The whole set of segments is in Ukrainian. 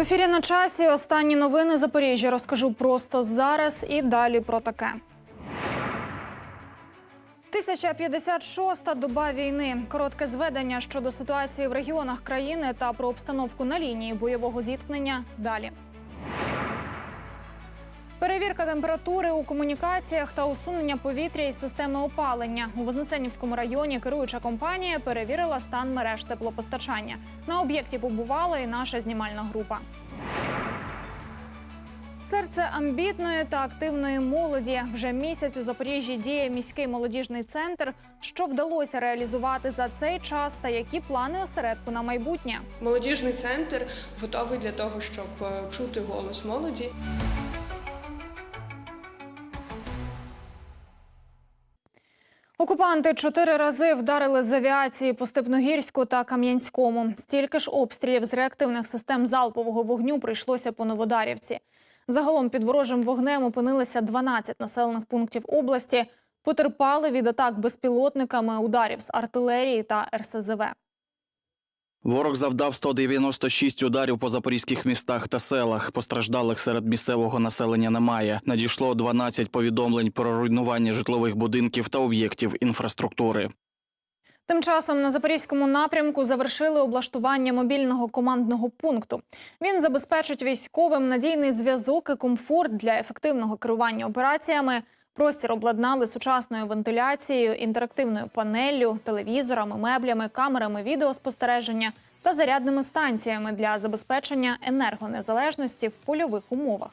В ефірі на часі останні новини Запоріжжя розкажу просто зараз і далі про таке. 1056-та доба війни. Коротке зведення щодо ситуації в регіонах країни та про обстановку на лінії бойового зіткнення. Далі. Перевірка температури у комунікаціях та усунення повітря із системи опалення у Вознесенівському районі. Керуюча компанія перевірила стан мереж теплопостачання. На об'єкті побувала і наша знімальна група. Серце амбітної та активної молоді вже місяць у Запоріжжі діє міський молодіжний центр. Що вдалося реалізувати за цей час та які плани осередку на майбутнє? Молодіжний центр готовий для того, щоб е, чути голос молоді. Окупанти чотири рази вдарили з авіації по Степногірську та Кам'янському. Стільки ж обстрілів з реактивних систем залпового вогню прийшлося по Новодарівці. Загалом під ворожим вогнем опинилися 12 населених пунктів області. Потерпали від атак безпілотниками ударів з артилерії та РСЗВ. Ворог завдав 196 ударів по запорізьких містах та селах. Постраждалих серед місцевого населення немає. Надійшло 12 повідомлень про руйнування житлових будинків та об'єктів інфраструктури. Тим часом на запорізькому напрямку завершили облаштування мобільного командного пункту. Він забезпечить військовим надійний зв'язок і комфорт для ефективного керування операціями. Простір обладнали сучасною вентиляцією, інтерактивною панеллю, телевізорами, меблями, камерами відеоспостереження та зарядними станціями для забезпечення енергонезалежності в польових умовах.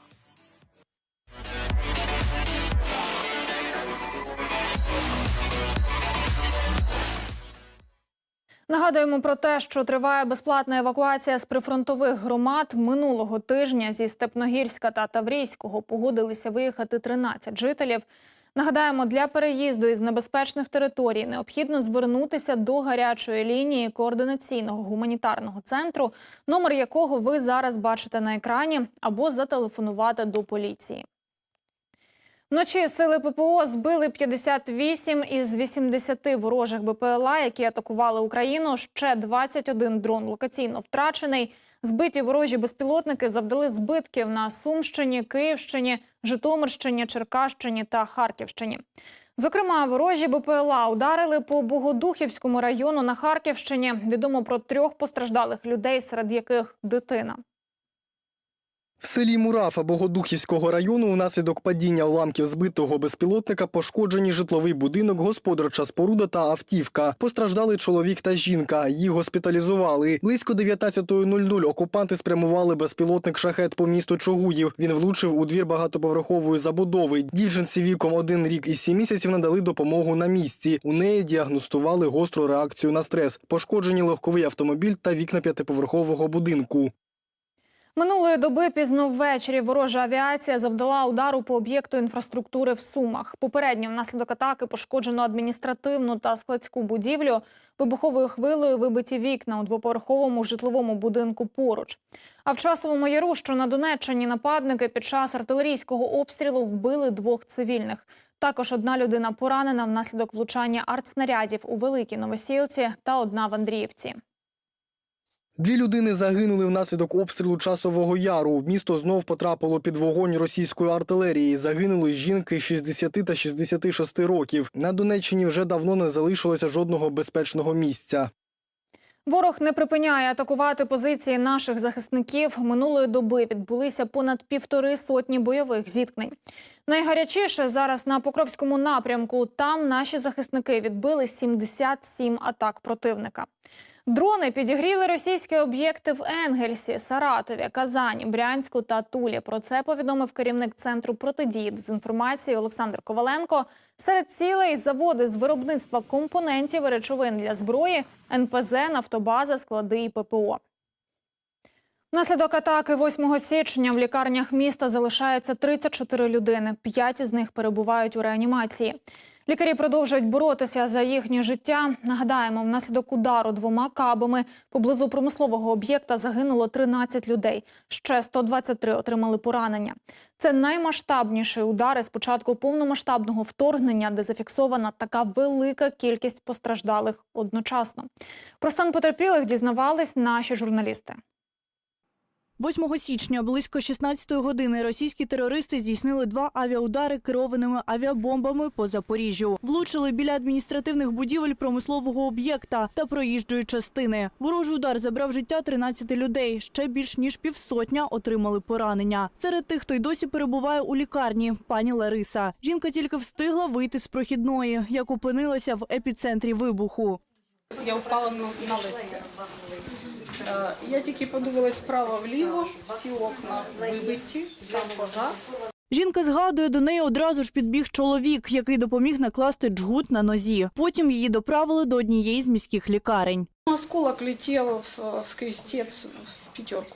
Нагадуємо про те, що триває безплатна евакуація з прифронтових громад. Минулого тижня зі Степногірська та Таврійського погодилися виїхати 13 жителів. Нагадаємо, для переїзду із небезпечних територій необхідно звернутися до гарячої лінії координаційного гуманітарного центру, номер якого ви зараз бачите на екрані, або зателефонувати до поліції. Вночі сили ППО збили 58 із 80 ворожих БПЛА, які атакували Україну. Ще 21 дрон локаційно втрачений. Збиті ворожі безпілотники завдали збитків на Сумщині, Київщині, Житомирщині, Черкащині та Харківщині. Зокрема, ворожі БПЛА ударили по Богодухівському району на Харківщині. Відомо про трьох постраждалих людей, серед яких дитина. В селі Мурафа Богодухівського району унаслідок падіння уламків збитого безпілотника пошкоджені житловий будинок, господарча споруда та автівка. Постраждали чоловік та жінка. Їх госпіталізували. Близько 19.00 окупанти спрямували безпілотник шахет по місту Чогуїв. Він влучив у двір багатоповерхової забудови. Дівчинці віком один рік і сім місяців надали допомогу на місці. У неї діагностували гостру реакцію на стрес. Пошкоджені легковий автомобіль та вікна п'ятиповерхового будинку. Минулої доби пізно ввечері ворожа авіація завдала удару по об'єкту інфраструктури в Сумах. Попередньо внаслідок атаки пошкоджено адміністративну та складську будівлю. Вибуховою хвилею вибиті вікна у двоповерховому житловому будинку поруч. А в часовому яру, що на Донеччині, нападники під час артилерійського обстрілу вбили двох цивільних. Також одна людина поранена внаслідок влучання артснарядів у Великій Новосілці та одна в Андріївці. Дві людини загинули внаслідок обстрілу часового яру. Місто знов потрапило під вогонь російської артилерії. Загинули жінки 60 та 66 років. На Донеччині вже давно не залишилося жодного безпечного місця. Ворог не припиняє атакувати позиції наших захисників. Минулої доби відбулися понад півтори сотні бойових зіткнень. Найгарячіше зараз на Покровському напрямку. Там наші захисники відбили 77 атак противника. Дрони підігріли російські об'єкти в Енгельсі, Саратові, Казані, Брянську та Тулі. Про це повідомив керівник центру протидії дезінформації Олександр Коваленко. Серед цілей заводи з виробництва компонентів і речовин для зброї, НПЗ, нафтобаза, склади і ППО. Внаслідок атаки 8 січня в лікарнях міста залишається 34 людини. П'ять із них перебувають у реанімації. Лікарі продовжують боротися за їхнє життя. Нагадаємо, внаслідок удару двома кабами поблизу промислового об'єкта загинуло 13 людей. Ще 123 отримали поранення. Це наймасштабніший удар із початку повномасштабного вторгнення, де зафіксована така велика кількість постраждалих одночасно. Про стан потерпілих дізнавались наші журналісти. 8 січня близько 16 години російські терористи здійснили два авіаудари керованими авіабомбами по Запоріжжю. Влучили біля адміністративних будівель промислового об'єкта та проїжджої частини. Ворожий удар забрав життя 13 людей. Ще більш ніж півсотня отримали поранення. Серед тих, хто й досі перебуває у лікарні, пані Лариса. Жінка тільки встигла вийти з прохідної, як опинилася в епіцентрі вибуху. Я впала на, лице. Е, Я тільки подивилась вправо-вліво, всі окна вибиті, там пожар. Жінка згадує, до неї одразу ж підбіг чоловік, який допоміг накласти джгут на нозі. Потім її доправили до однієї з міських лікарень. Осколок летел в, крестец в пятерку.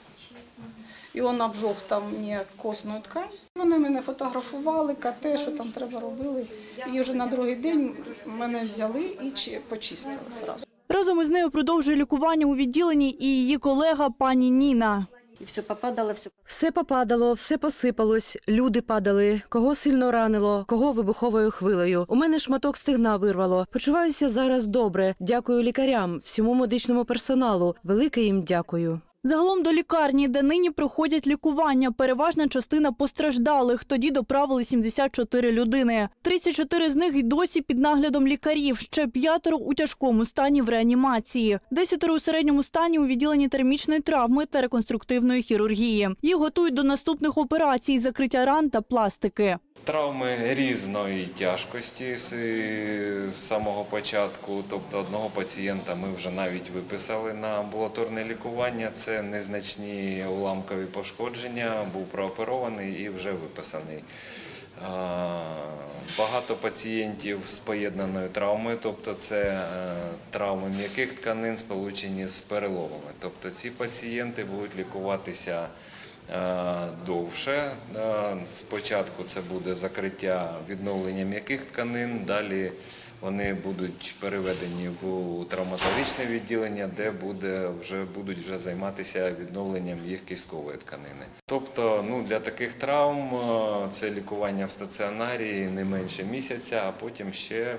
І він обжег там мені костну ткань. Вони мене фотографували, КТ, що там треба робили. І вже на другий день мене взяли і почистили зразу. Разом із нею продовжує лікування у відділенні і її колега пані Ніна. І все попадало, все Все попадало, все посипалось, люди падали, кого сильно ранило, кого вибуховою хвилею. У мене шматок стигна вирвало. Почуваюся зараз добре. Дякую лікарям, всьому медичному персоналу. Велике їм дякую. Загалом до лікарні, де нині проходять лікування, переважна частина постраждалих. Тоді доправили 74 людини. 34 з них й досі під наглядом лікарів. Ще п'ятеро у тяжкому стані в реанімації. Десятеро у середньому стані у відділенні термічної травми та реконструктивної хірургії. Їх готують до наступних операцій, закриття ран та пластики. Травми різної тяжкості з з самого початку. Тобто одного пацієнта ми вже навіть виписали на амбулаторне лікування. Це незначні уламкові пошкодження, був прооперований і вже виписаний. Багато пацієнтів з поєднаною травмою, тобто це е, травми м'яких тканин, сполучені з переломами. Тобто ці пацієнти будуть лікуватися е, довше. Спочатку це буде закриття відновлення м'яких тканин, далі вони будуть переведені в травматологічне відділення, де буде вже будуть вже займатися відновленням їх кісткової тканини. Тобто, ну для таких травм е, це лікування в стаціонарі не менше місяця, а потім ще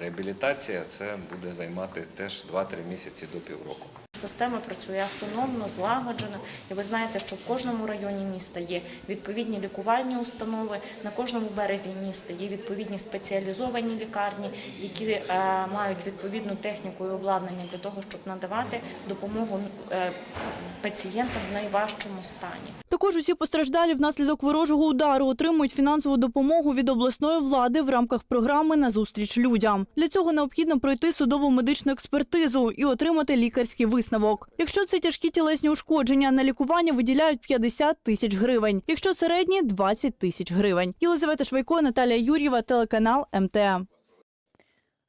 реабілітація це буде займати теж 2-3 місяці до півроку. Система працює автономно, злагоджено. І ви знаєте, що в кожному районі міста є відповідні лікувальні установи, на кожному березі міста є відповідні спеціалізовані лікарні, які е, мають відповідну техніку і обладнання для того, щоб надавати допомогу е, пацієнтам в найважчому стані. Також усі постраждалі внаслідок ворожого удару отримують фінансову допомогу від обласної влади в рамках програми «Назустріч людям». Для цього необхідно пройти судову медичну експертизу і отримати лікарський висновок. Якщо це тяжкі тілесні ушкодження, на лікування виділяють 50 тисяч гривень. Якщо середні – 20 тисяч гривень. Єлизавета Швайко, Наталія Юр'єва, телеканал МТМ.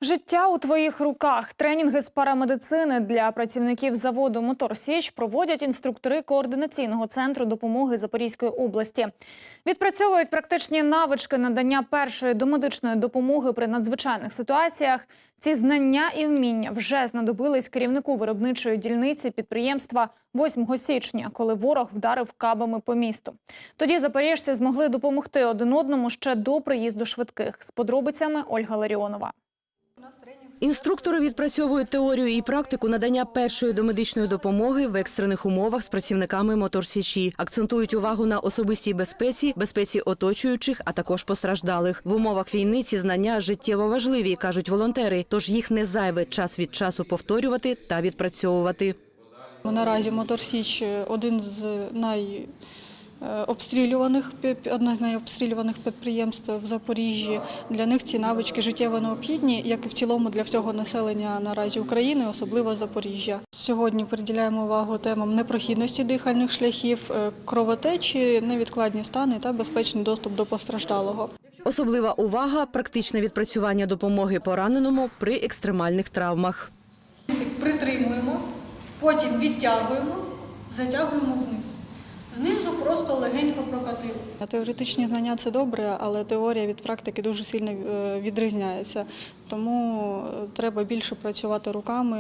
Життя у твоїх руках. Тренінги з парамедицини для працівників заводу Мотор Січ проводять інструктори координаційного центру допомоги Запорізької області. Відпрацьовують практичні навички надання першої домедичної допомоги при надзвичайних ситуаціях. Ці знання і вміння вже знадобились керівнику виробничої дільниці підприємства 8 січня, коли ворог вдарив кабами по місту. Тоді запоріжці змогли допомогти один одному ще до приїзду швидких. З подробицями Ольга Ларіонова. Інструктори відпрацьовують теорію і практику надання першої домедичної допомоги в екстрених умовах з працівниками моторсічі. Акцентують увагу на особистій безпеці, безпеці оточуючих, а також постраждалих. В умовах війни ці знання життєво важливі, кажуть волонтери. Тож їх не зайве час від часу повторювати та відпрацьовувати. Наразі Мотор Січ один з найобстрілюваних, одне з найобстрілюваних підприємств в Запоріжжі. Для них ці навички життєво необхідні, як і в цілому для всього населення наразі України, особливо Запоріжжя. Сьогодні приділяємо увагу темам непрохідності дихальних шляхів, е, кровотечі, невідкладні стани та безпечний доступ до постраждалого. Особлива увага практичне відпрацювання допомоги пораненому при екстремальних травмах. Притримуємо, потім відтягуємо, затягуємо вниз. Знизу просто легенько прокатив. Теоретичні знання це добре, але теорія від практики дуже сильно е, відрізняється. Тому е, треба більше працювати руками,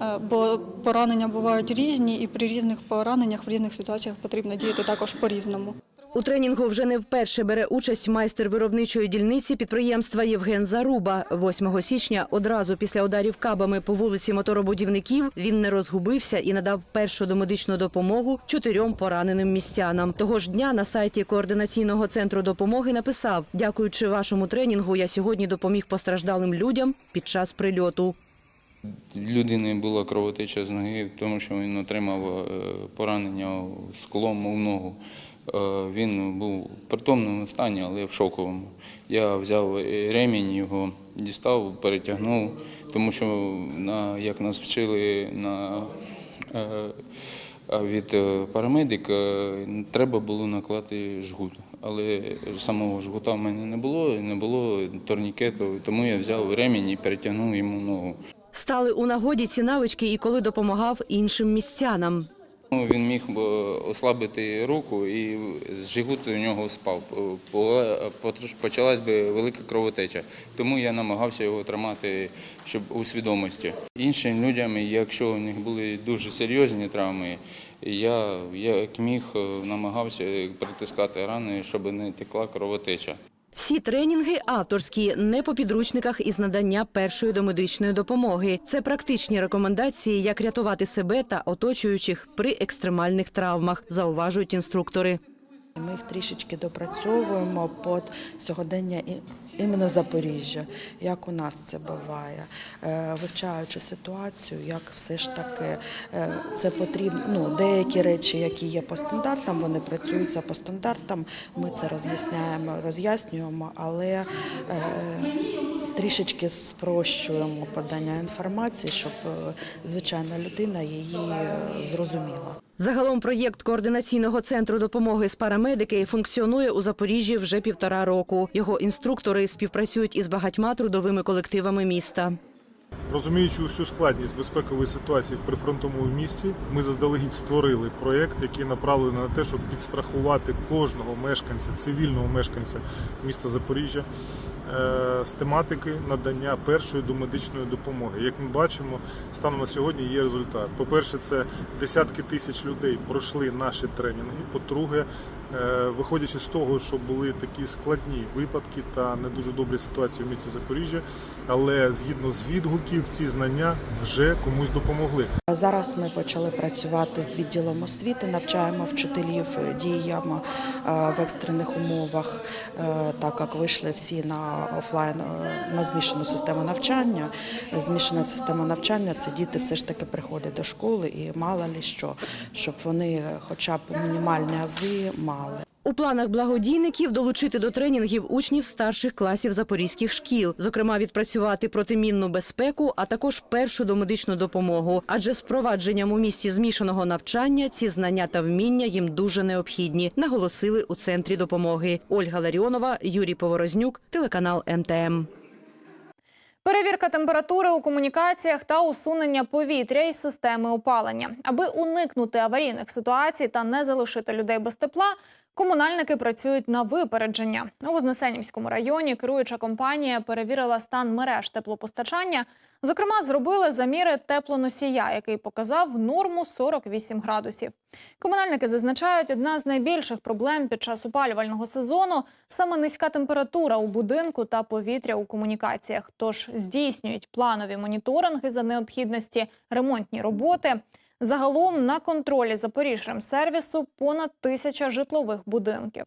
е, бо поранення бувають різні, і при різних пораненнях в різних ситуаціях потрібно діяти також по-різному. У тренінгу вже не вперше бере участь майстер виробничої дільниці підприємства Євген Заруба. 8 січня, одразу після ударів кабами по вулиці моторобудівників, він не розгубився і надав першу домедичну допомогу чотирьом пораненим містянам. Того ж дня на сайті координаційного центру допомоги написав: Дякуючи вашому тренінгу, я сьогодні допоміг постраждалим людям під час прильоту. людини була кровотеча з ноги, тому що він отримав е, поранення склом у ногу. Е, Він був в притомному стані, але в шоковому. Я взяв ремінь, його дістав, перетягнув, тому що на, як нас вчили на, е, від е, парамедика, треба було наклати жгут. Але самого жгута в мене не було, не було турнікету, тому я взяв ремінь і перетягнув йому ногу. Стали у нагоді ці навички і коли допомагав іншим містянам. Ну, Він міг ослабити руку і з жигуту у нього спав. Почалась би велика кровотеча. Тому я намагався його тримати, щоб у свідомості. Іншим людям, якщо у них були дуже серйозні травми, я як міг намагався притискати рани, щоб не текла кровотеча. Всі тренінги авторські, не по підручниках із надання першої домедичної допомоги. Це практичні рекомендації, як рятувати себе та оточуючих при екстремальних травмах, зауважують інструктори. Ми їх трішечки допрацьовуємо під сьогодення іменно Запоріжжя, як у нас це буває, Е, вивчаючи ситуацію, як все ж таки е, це потрібно. Ну, деякі речі, які є по стандартам, вони працюються по стандартам. Ми це роз'ясняємо, роз'яснюємо, але е, трішечки спрощуємо подання інформації, щоб е, звичайна людина її е, зрозуміла. Загалом проєкт координаційного центру допомоги з парамедики функціонує у Запоріжжі вже півтора року. Його інструктори співпрацюють із багатьма трудовими колективами міста. Розуміючи усю складність безпекової ситуації в прифронтовому місті, ми заздалегідь створили проєкт, який направлений на те, щоб підстрахувати кожного мешканця, цивільного мешканця міста Запоріжжя е, з тематики надання першої домедичної допомоги. Як ми бачимо, станом на сьогодні є результат. По-перше, це десятки тисяч людей пройшли наші тренінги. По-друге, е, виходячи з того, що були такі складні випадки та не дуже добрі ситуації в місті Запоріжжя, але згідно з відгуків, ці знання вже комусь допомогли. Зараз ми почали працювати з відділом освіти, навчаємо вчителів діям е, в екстрених умовах, е, так як вийшли всі на офлайн е, на змішану систему навчання. Змішана система навчання це діти все ж таки приходять до школи і мало лі що, щоб вони хоча б мінімальні ази мали. У планах благодійників долучити до тренінгів учнів старших класів запорізьких шкіл, зокрема відпрацювати протимінну безпеку, а також першу домедичну допомогу. Адже з впровадженням у місті змішаного навчання ці знання та вміння їм дуже необхідні, наголосили у центрі допомоги. Ольга Ларіонова, Юрій Поворознюк, телеканал МТМ. Перевірка температури у комунікаціях та усунення повітря із системи опалення. Аби уникнути аварійних ситуацій та не залишити людей без тепла, комунальники працюють на випередження. У Вознесенівському районі керуюча компанія перевірила стан мереж теплопостачання. Зокрема, зробили заміри теплоносія, який показав норму 48 градусів. Комунальники зазначають, одна з найбільших проблем під час опалювального сезону саме низька температура у будинку та повітря у комунікаціях. Тож здійснюють планові моніторинги за необхідності, ремонтні роботи. Загалом на контролі Запоріжремсервісу понад тисяча житлових будинків.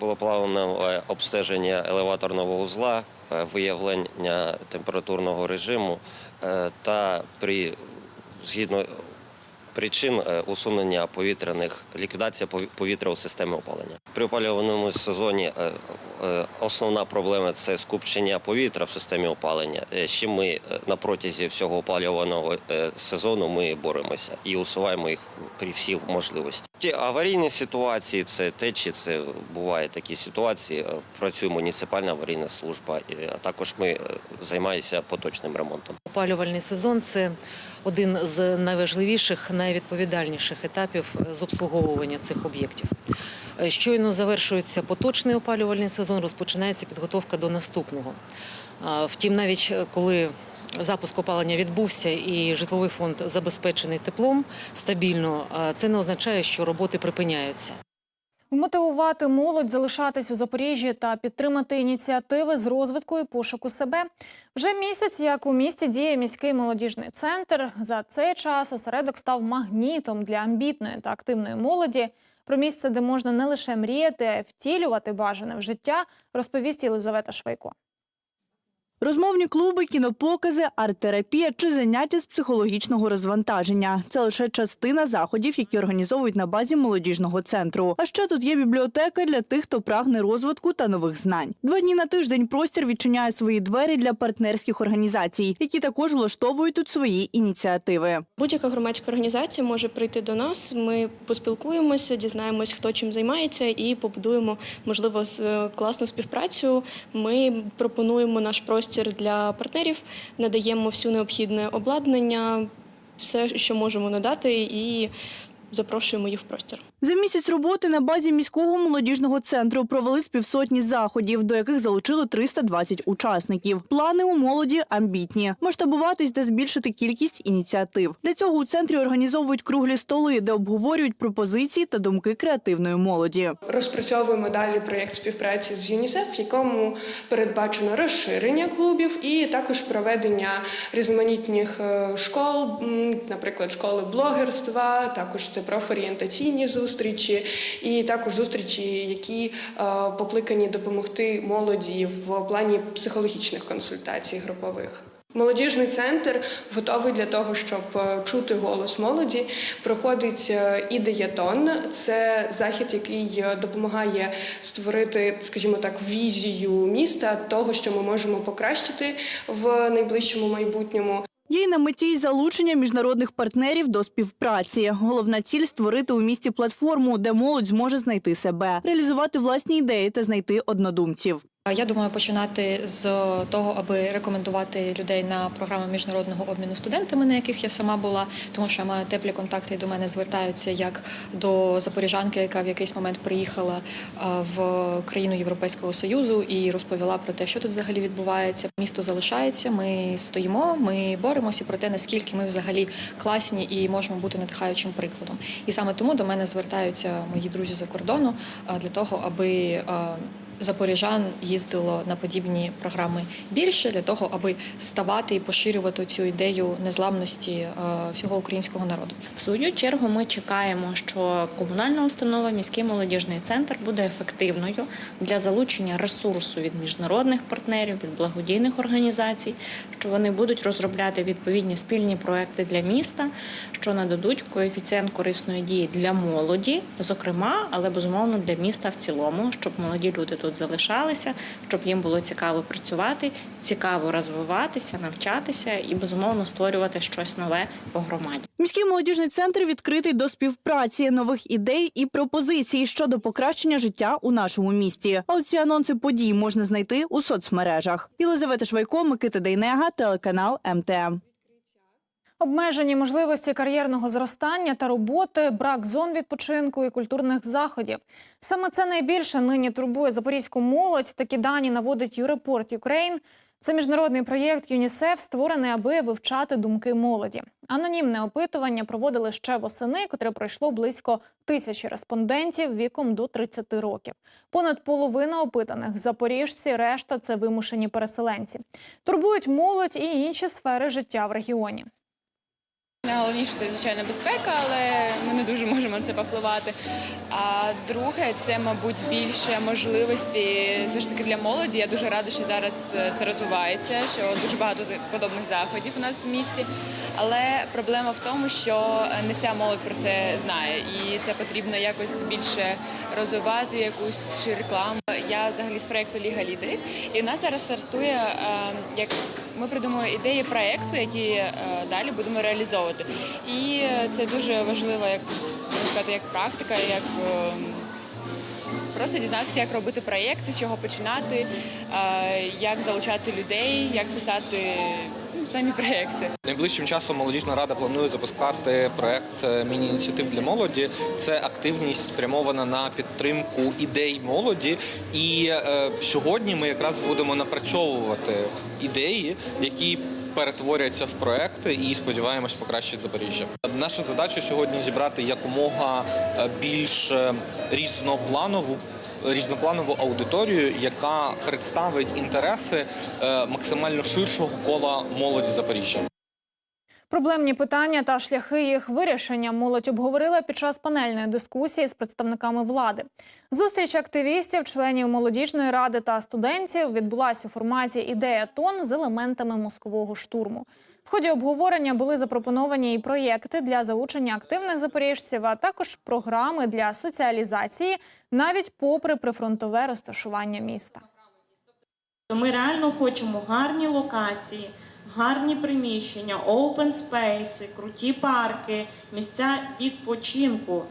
Було плавне обстеження елеваторного вузла, е, виявлення температурного режиму е, та при згідно причин е, усунення повітряних ліквідація пові- повітря у системі опалення. При опалювальному сезоні е, е, основна проблема це скупчення повітря в системі опалення. е, з чим ми е, на протязі всього опалювального е, сезону ми боремося і усуваємо їх при всій можливості. Ті аварійні ситуації, це течі, це бувають такі ситуації. е, Працює муніципальна аварійна служба, а також ми е, займаємося поточним ремонтом. Опалювальний сезон це один з найважливіших, найвідповідальніших етапів з обслуговування цих об'єктів. Е, Щойно завершується поточний опалювальний сезон, розпочинається підготовка до наступного. Втім, навіть е, коли запуск опалення відбувся і житловий фонд забезпечений теплом стабільно, це не означає, що роботи припиняються. Вмотивувати молодь залишатись у Запоріжжі та підтримати ініціативи з розвитку і пошуку себе. Вже місяць, як у місті діє міський молодіжний центр. За цей час осередок став магнітом для амбітної та активної молоді. Про місце, де можна не лише мріяти, а й втілювати бажане в життя, розповість Єлизавета Швейко. Розмовні клуби, кінопокази, арт-терапія чи заняття з психологічного розвантаження це лише частина заходів, які організовують на базі молодіжного центру. А ще тут є бібліотека для тих, хто прагне розвитку та нових знань. Два дні на тиждень простір відчиняє свої двері для партнерських організацій, які також влаштовують тут свої ініціативи. Будь-яка громадська організація може прийти до нас. Ми поспілкуємося, дізнаємось, хто чим займається, і побудуємо можливо е, класну співпрацю. Ми пропонуємо наш простір для партнерів, надаємо всю необхідне обладнання, все, що можемо надати, і запрошуємо їх в простір. За місяць роботи на базі міського молодіжного центру провели з півсотні заходів, до яких залучили 320 учасників. Плани у молоді амбітні масштабуватись та збільшити кількість ініціатив. Для цього у центрі організовують круглі столи, де обговорюють пропозиції та думки креативної молоді. Розпрацьовуємо далі проєкт співпраці з ЮНІСЕФ, в якому передбачено розширення клубів і також проведення різноманітних е, школ, наприклад, школи блогерства, також це профорієнтаційні зустрічі, і також зустрічі, які е, покликані допомогти молоді в плані психологічних консультацій групових. Молодіжний центр готовий для того, щоб е, чути голос молоді. Проходить е, ідеятон. Це захід, який допомагає створити, скажімо так, візію міста того, що ми можемо покращити в найближчому майбутньому. Є й на меті й залучення міжнародних партнерів до співпраці. Головна ціль створити у місті платформу, де молодь зможе знайти себе, реалізувати власні ідеї та знайти однодумців. Я думаю, починати з того, аби рекомендувати людей на програми міжнародного обміну студентами, на яких я сама була, тому що я маю теплі контакти і до мене звертаються як до запоріжанки, яка в якийсь момент приїхала в країну Європейського союзу і розповіла про те, що тут взагалі відбувається. Місто залишається. Ми стоїмо, ми боремося про те, наскільки ми взагалі класні і можемо бути надихаючим прикладом. І саме тому до мене звертаються мої друзі за кордону для того, аби запоріжан їздило на подібні програми більше для того, аби ставати і поширювати цю ідею незламності е, всього українського народу. В свою чергу ми чекаємо, що комунальна установа, міський молодіжний центр буде ефективною для залучення ресурсу від міжнародних партнерів, від благодійних організацій, що вони будуть розробляти відповідні спільні проекти для міста, що нададуть коефіцієнт корисної дії для молоді, зокрема, але безумовно для міста в цілому, щоб молоді люди тут залишалися, щоб їм було цікаво працювати, цікаво розвиватися, навчатися і безумовно створювати щось нове по громаді. Міський молодіжний центр відкритий до співпраці, нових ідей і пропозицій щодо покращення життя у нашому місті. А ці анонси подій можна знайти у соцмережах. Єлизавета Швайко, Микита Дейнега, телеканал МТМ. Обмежені можливості кар'єрного зростання та роботи, брак зон відпочинку і культурних заходів. Саме це найбільше нині турбує запорізьку молодь. Такі дані наводить Юрепорт Юкрейн. Це міжнародний проєкт ЮНІСЕФ, створений, аби вивчати думки молоді. Анонімне опитування проводили ще восени, котре пройшло близько тисячі респондентів віком до 30 років. Понад половина опитаних запоріжці, решта це вимушені переселенці. Турбують молодь і інші сфери життя в регіоні. Найголовніше це звичайно безпека, але ми не дуже можемо на це повпливати. А друге, це, мабуть, більше можливості все ж таки для молоді. Я дуже рада, що зараз е, це розвивається, що дуже багато подобних заходів у нас в місті. Але проблема в тому, що не вся молодь про це знає, і це потрібно якось більше розвивати, якусь чи рекламу. Я взагалі з проекту Ліга лідерів, і в нас зараз стартує е, як ми придумуємо ідеї проєкту, які е, далі будемо реалізовувати. І е, це дуже важливо, як сказати, як практика, як е, просто дізнатися, як робити проєкти, з чого починати, як залучати людей, як писати самі проєкти. Найближчим часом молодіжна рада планує запускати проект е, міні-ініціатив для молоді. Це активність спрямована на підтримку ідей молоді. І е, сьогодні ми якраз будемо напрацьовувати ідеї, які перетворяться в проекти і сподіваємось покращить Запоріжжя. Наша задача сьогодні зібрати якомога е, більш е, різнопланову. Різнопланову аудиторію, яка представить інтереси е, максимально ширшого кола молоді Запоріжжя. Проблемні питання та шляхи їх вирішення молодь обговорила під час панельної дискусії з представниками влади. Зустріч активістів, членів молодіжної ради та студентів відбулася у форматі ідея тон з елементами мозкового штурму. В ході обговорення були запропоновані і проєкти для залучення активних запоріжців, а також програми для соціалізації, навіть попри прифронтове розташування міста. Ми реально хочемо гарні локації, гарні приміщення, open спейси, круті парки, місця відпочинку.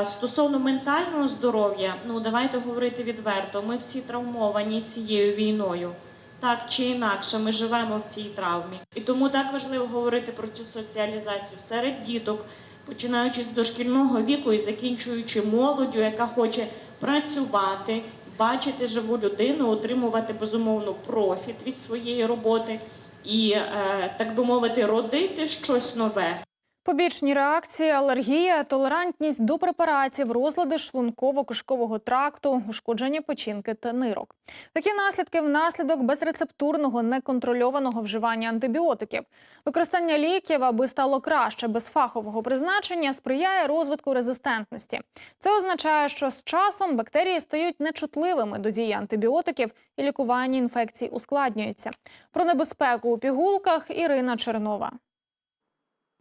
Е, Стосовно ментального здоров'я, ну давайте говорити відверто. Ми всі травмовані цією війною. Так чи інакше, ми живемо в цій травмі. І тому так важливо говорити про цю соціалізацію серед діток, починаючи з дошкільного віку і закінчуючи молоддю, яка хоче працювати, бачити живу людину, отримувати безумовно профіт від своєї роботи і, е, так би мовити, родити щось нове. Побічні реакції, алергія, толерантність до препаратів, розлади шлунково-кишкового тракту, ушкодження печінки та нирок. Такі наслідки внаслідок безрецептурного неконтрольованого вживання антибіотиків. Використання ліків, аби стало краще без фахового призначення, сприяє розвитку резистентності. Це означає, що з часом бактерії стають нечутливими до дії антибіотиків і лікування інфекцій ускладнюється. Про небезпеку у пігулках Ірина Чернова.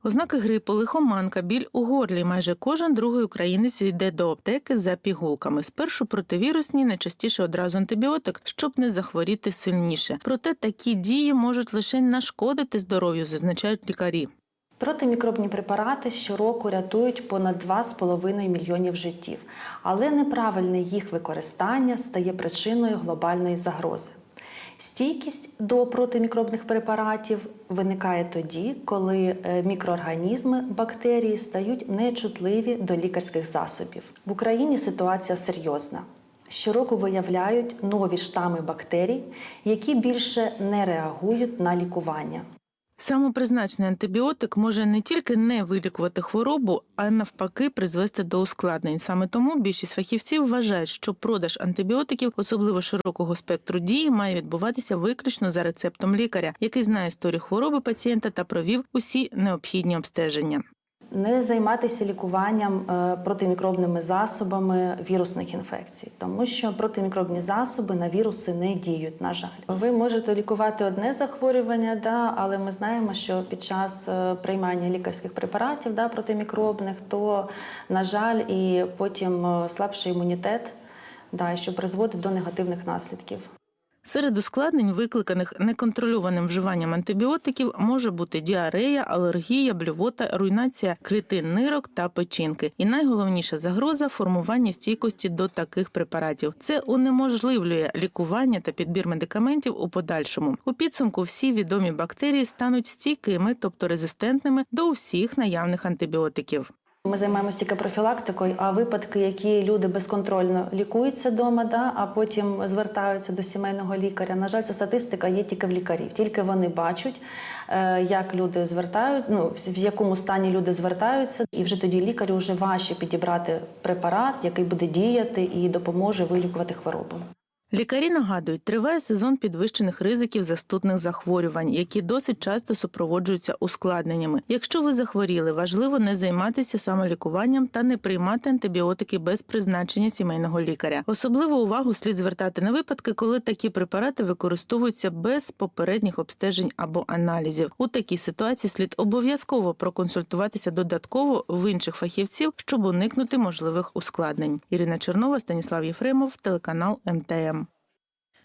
Ознаки грипу, лихоманка, біль у горлі. Майже кожен другий українець йде до аптеки за пігулками. Спершу противірусні, найчастіше одразу антибіотик, щоб не захворіти сильніше. Проте такі дії можуть лише нашкодити здоров'ю, зазначають лікарі. Протимікробні препарати щороку рятують понад 2,5 мільйонів життів, але неправильне їх використання стає причиною глобальної загрози. Стійкість до протимікробних препаратів виникає тоді, коли е, мікроорганізми бактерії стають нечутливі до лікарських засобів. В Україні ситуація серйозна. Щороку виявляють нові штами бактерій, які більше не реагують на лікування. Самопризначений антибіотик може не тільки не вилікувати хворобу, а навпаки призвести до ускладнень. Саме тому більшість фахівців вважають, що продаж антибіотиків, особливо широкого спектру дії, має відбуватися виключно за рецептом лікаря, який знає історію хвороби пацієнта та провів усі необхідні обстеження. Не займатися лікуванням е, протимікробними засобами вірусних інфекцій, тому що протимікробні засоби на віруси не діють. На жаль, ви можете лікувати одне захворювання, да, але ми знаємо, що під час е, приймання лікарських препаратів да, протимікробних, то на жаль, і потім е, слабший імунітет, да, що призводить до негативних наслідків. Серед ускладнень, викликаних неконтрольованим вживанням антибіотиків, може бути діарея, алергія, блювота, руйнація клітин нирок та печінки. І найголовніша загроза формування стійкості до таких препаратів. Це унеможливлює лікування та підбір медикаментів у подальшому. У підсумку всі відомі бактерії стануть стійкими, тобто резистентними до усіх наявних антибіотиків. Ми займаємося тільки профілактикою, а випадки, які люди безконтрольно лікуються вдома, да, а потім звертаються до сімейного лікаря. На жаль, ця статистика є тільки в лікарів. Тільки вони бачать, е, як люди звертають, ну в якому стані люди звертаються, і вже тоді лікарю вже важче підібрати препарат, який буде діяти і допоможе вилікувати хворобу. Лікарі нагадують, триває сезон підвищених ризиків застудних захворювань, які досить часто супроводжуються ускладненнями. Якщо ви захворіли, важливо не займатися самолікуванням та не приймати антибіотики без призначення сімейного лікаря. Особливу увагу слід звертати на випадки, коли такі препарати використовуються без попередніх обстежень або аналізів. У такій ситуації слід обов'язково проконсультуватися додатково в інших фахівців, щоб уникнути можливих ускладнень. Ірина Чернова, Станіслав Єфремов, телеканал МТМ.